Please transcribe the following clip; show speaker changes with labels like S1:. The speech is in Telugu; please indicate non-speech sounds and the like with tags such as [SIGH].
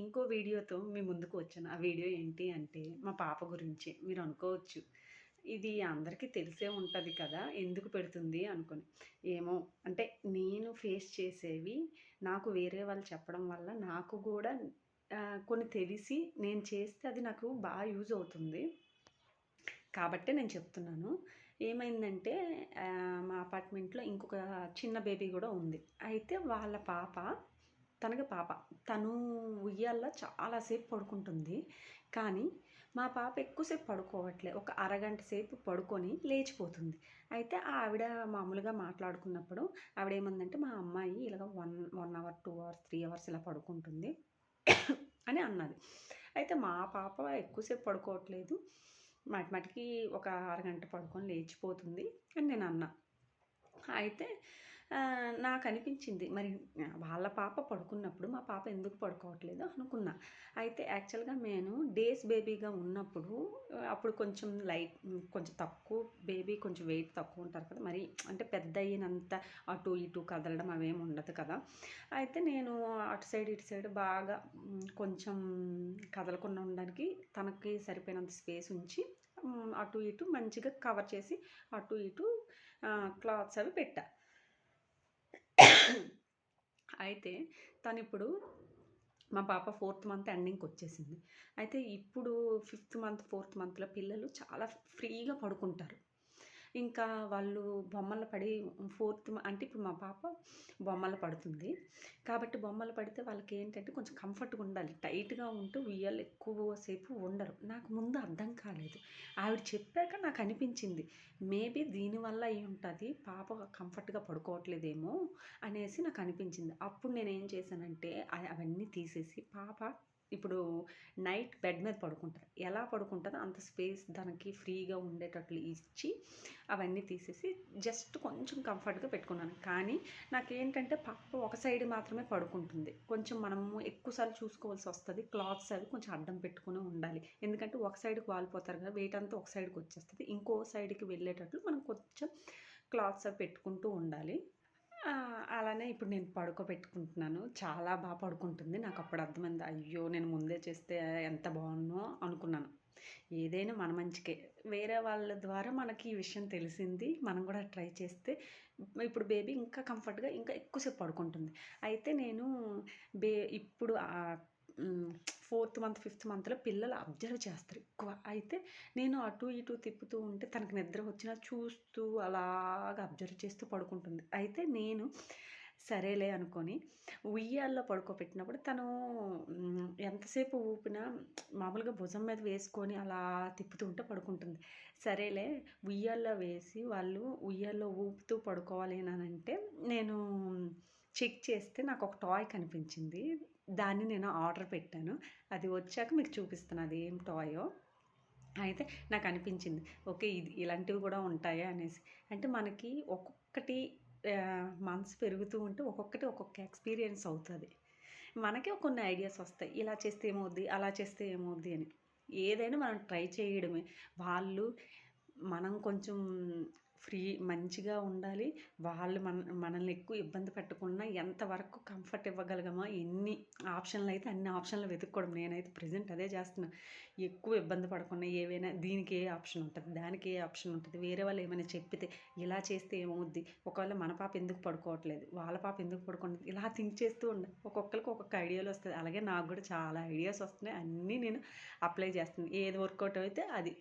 S1: ఇంకో వీడియోతో మీ ముందుకు వచ్చాను. ఆ వీడియో ఏంటి అంటే మా పాప గురించి మీరు అనుకోవచ్చు. ఇది అందరికీ తెలిసే ఉంటుంది కదా ఎందుకు పెడుతుంది అనుకొని. ఏమో అంటే నేను ఫేస్ చేసేవి నాకు వేరే వాళ్ళు చెప్పడం వల్ల నాకు కూడా కొన్ని తెలిసి నేను చేస్తే అది నాకు బాగా యూజ్ అవుతుంది. కాబట్టే నేను చెప్తున్నాను. ఏమైందంటే మా అపార్ట్మెంట్లో ఇంకొక చిన్న బేబీ కూడా ఉంది. అయితే వాళ్ళ పాప తనకి పాప. తను ఉయ్యాల్లో చాలాసేపు పడుకుంటుంది. కానీ మా పాప ఎక్కువసేపు పడుకోవట్లే. ఒక అరగంట సేపు పడుకొని లేచిపోతుంది. అయితే ఆవిడ మామూలుగా మాట్లాడుకున్నప్పుడు ఆవిడ ఏమందంటే మా అమ్మాయి ఇలాగ one one hour two hours three hours ఇలా పడుకుంటుంది [CLEARS THROAT] అని అన్నది. అయితే మా పాప ఎక్కువసేపు పడుకోవట్లేదు. మాటి మాటికి ఒక అరగంట పడుకొని లేచిపోతుంది అని నేను అన్నా. అయితే నాకు అనిపించింది మరి వాళ్ళ పాప పడుకున్నప్పుడు మా పాప ఎందుకు పడుకోవట్లేదు అనుకున్నా. అయితే యాక్చువల్గా నేను డేస్ బేబీగా ఉన్నప్పుడు అప్పుడు కొంచెం లైట్ కొంచెం తక్కువ బేబీ కొంచెం వెయిట్ తక్కువ ఉంటారు కదా. మరి అంటే పెద్ద అయినంత అటు ఇటు కదలడం అవేమి ఉండదు కదా. అయితే నేను అటు సైడ్ ఇటు సైడ్ బాగా కొంచెం కదలకుండా ఉండడానికి తనకి సరిపోయినంత స్పేస్ ఉంచి అటు ఇటు మంచిగా కవర్ చేసి అటు ఇటు క్లాత్స్ అవి పెట్టా. అయితే తను ఇప్పుడు మా పాప ఫోర్త్ మంత్ ఎండింగ్కి వచ్చేసింది అయితే ఇప్పుడు ఫిఫ్త్ మంత్ ఫోర్త్ మంత్లో పిల్లలు చాలా ఫ్రీగా పడుకుంటారు. ఇంకా వాళ్ళు బొమ్మలు పడి ఫోర్త్ అంటే ఇప్పుడు మా పాప బొమ్మలు పడుతుంది. కాబట్టి బొమ్మలు పడితే వాళ్ళకి ఏంటంటే కొంచెం కంఫర్ట్గా ఉండాలి. టైట్గా ఉంటూ ఉయ్యాలు ఎక్కువసేపు ఉండరు. నాకు ముందు అర్థం కాలేదు. ఆవిడ చెప్పాక నాకు అనిపించింది. మేబీ దీనివల్ల అయి ఉంటుంది. పాప కంఫర్ట్గా పడుకోవట్లేదేమో అనేసి నాకు అనిపించింది. అప్పుడు నేను ఏం చేశానంటే అవన్నీ తీసేసి పాప ఇప్పుడు నైట్ బెడ్ మీద పడుకుంటారు. ఎలా పడుకుంటారో అంత స్పేస్ దానికి ఫ్రీగా ఉండేటట్లు ఇచ్చి అవన్నీ తీసేసి జస్ట్ కొంచెం కంఫర్ట్గా పెట్టుకున్నాను. కానీ నాకేంటంటే పాప ఒక సైడ్ మాత్రమే పడుకుంటుంది. కొంచెం మనము ఎక్కువసార్లు చూసుకోవాల్సి వస్తుంది. క్లాత్స్ అవి కొంచెం అడ్డం పెట్టుకుని ఉండాలి. ఎందుకంటే ఒక సైడ్కి వాలిపోతారు కదా వెయిట్ అంతా ఒక సైడ్కి వచ్చేస్తుంది. ఇంకో సైడ్కి వెళ్ళేటట్లు మనం కొంచెం క్లాత్స్ అవి పెట్టుకుంటూ ఉండాలి. అలానే ఇప్పుడు నేను పడుకోబెట్టుకుంటున్నాను. చాలా బాగా పడుకుంటుంది. నాకు అప్పుడు అర్థమైంది అయ్యో నేను ముందే చేస్తే ఎంత బాగున్నో అనుకున్నాను. ఏదైనా మన మంచికే. వేరే వాళ్ళ ద్వారా మనకి ఈ విషయం తెలిసింది. మనం కూడా ట్రై చేస్తే ఇప్పుడు బేబీ ఇంకా కంఫర్ట్గా ఇంకా ఎక్కువసేపు పడుకుంటుంది. అయితే నేను బే ఇప్పుడు ఫోర్త్ మంత్ ఫిఫ్త్ మంత్లో పిల్లలు అబ్జర్వ్ చేస్తారు ఎక్కువ. అయితే నేను అటు ఇటు తిప్పుతూ ఉంటే తనకు నిద్ర వచ్చినా చూస్తూ అలాగ అబ్జర్వ్ చేస్తూ పడుకుంటుంది. అయితే నేను సరేలే అనుకొని ఉయ్యాల్లో పడుకోబెట్టినప్పుడు తను ఎంతసేపు ఊపినా మామూలుగా భుజం మీద వేసుకొని అలా తిప్పుతూ ఉంటే పడుకుంటుంది. సరేలే ఉయ్యాల్లో వేసి వాళ్ళు ఉయ్యాల్లో ఊపుతూ పడుకోవాలి అని అంటే నేను చెక్ చేస్తే నాకు ఒక టాయ్ కనిపించింది. దాన్ని నేను ఆర్డర్ పెట్టాను. అది వచ్చాక మీకు చూపిస్తాను అది ఏం టాయో. అయితే నాకు అనిపించింది ఓకే ఇది ఇలాంటివి కూడా ఉంటాయా అనేసి. అంటే మనకి ఒక్కొక్కటి మంత్స్ పెరుగుతూ ఉంటే ఒక్కొక్కటి ఒక్కొక్క ఎక్స్పీరియన్స్ అవుతుంది. మనకే కొన్ని ఐడియాస్ వస్తాయి. ఇలా చేస్తే ఏమవుద్ది? అలా చేస్తే ఏమవుద్ది అని. ఏదైనా మనం ట్రై చేయడమే. వాళ్ళు మనం కొంచెం ఫ్రీ మంచిగా ఉండాలి. వాళ్ళు మన మనల్ని ఎక్కువ ఇబ్బంది పెట్టకుండా ఎంతవరకు కంఫర్ట్ ఇవ్వగలగమో ఎన్ని ఆప్షన్లు అయితే అన్ని ఆప్షన్లు వెతుక్కోవడం. నేనైతే ప్రజెంట్ అదే చేస్తున్నాను ఎక్కువ ఇబ్బంది పడకుండా ఏవైనా దీనికి ఏ ఆప్షన్ ఉంటుంది దానికి ఏ ఆప్షన్ ఉంటుంది వేరే వాళ్ళు ఏమైనా చెప్పితే ఇలా చేస్తే ఏమవుద్ది? ఒకవేళ మన పాప ఎందుకు పడుకోవట్లేదు వాళ్ళ పాప ఎందుకు పడుకోవట్లేదు ఇలా థింక్ చేస్తూ ఉండ. ఒక్కొక్కరికి ఒక్కొక్క ఐడియాలు వస్తుంది. అలాగే నాకు కూడా చాలా ఐడియాస్ వస్తున్నాయి. అన్నీ నేను అప్లై చేస్తున్నాను ఏది వర్కౌట్ అయితే అది.